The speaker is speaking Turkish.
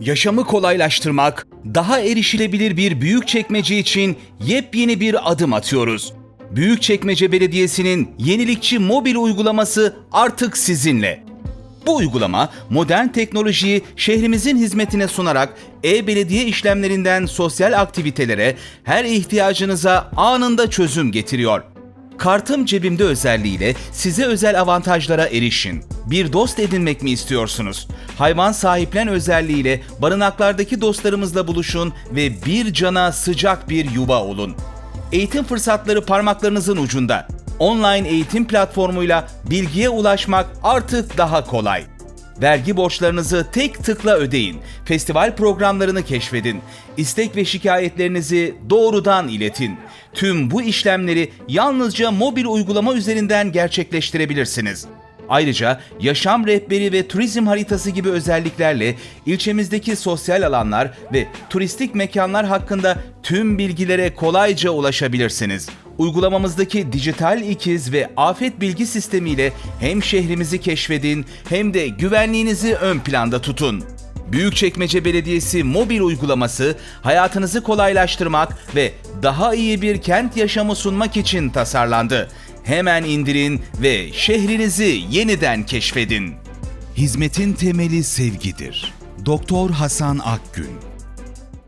Yaşamı kolaylaştırmak, daha erişilebilir bir büyükçekmece için yepyeni bir adım atıyoruz. Büyükçekmece Belediyesi'nin yenilikçi mobil uygulaması artık sizinle. Bu uygulama modern teknolojiyi şehrimizin hizmetine sunarak e-belediye işlemlerinden sosyal aktivitelere her ihtiyacınıza anında çözüm getiriyor. Kartım cebimde özelliğiyle size özel avantajlara erişin. Bir dost edinmek mi istiyorsunuz? Hayvan sahiplen özelliğiyle barınaklardaki dostlarımızla buluşun ve bir cana sıcak bir yuva olun. Eğitim fırsatları parmaklarınızın ucunda. Online eğitim platformuyla bilgiye ulaşmak artık daha kolay. Vergi borçlarınızı tek tıkla ödeyin. Festival programlarını keşfedin. İstek ve şikayetlerinizi doğrudan iletin. Tüm bu işlemleri yalnızca mobil uygulama üzerinden gerçekleştirebilirsiniz. Ayrıca yaşam rehberi ve turizm haritası gibi özelliklerle ilçemizdeki sosyal alanlar ve turistik mekanlar hakkında tüm bilgilere kolayca ulaşabilirsiniz. Uygulamamızdaki dijital ikiz ve afet bilgi sistemiyle hem şehrimizi keşfedin hem de güvenliğinizi ön planda tutun. Büyükçekmece Belediyesi mobil uygulaması hayatınızı kolaylaştırmak ve daha iyi bir kent yaşamı sunmak için tasarlandı. Hemen indirin ve şehrinizi yeniden keşfedin. Hizmetin temeli sevgidir. Doktor Hasan Akgün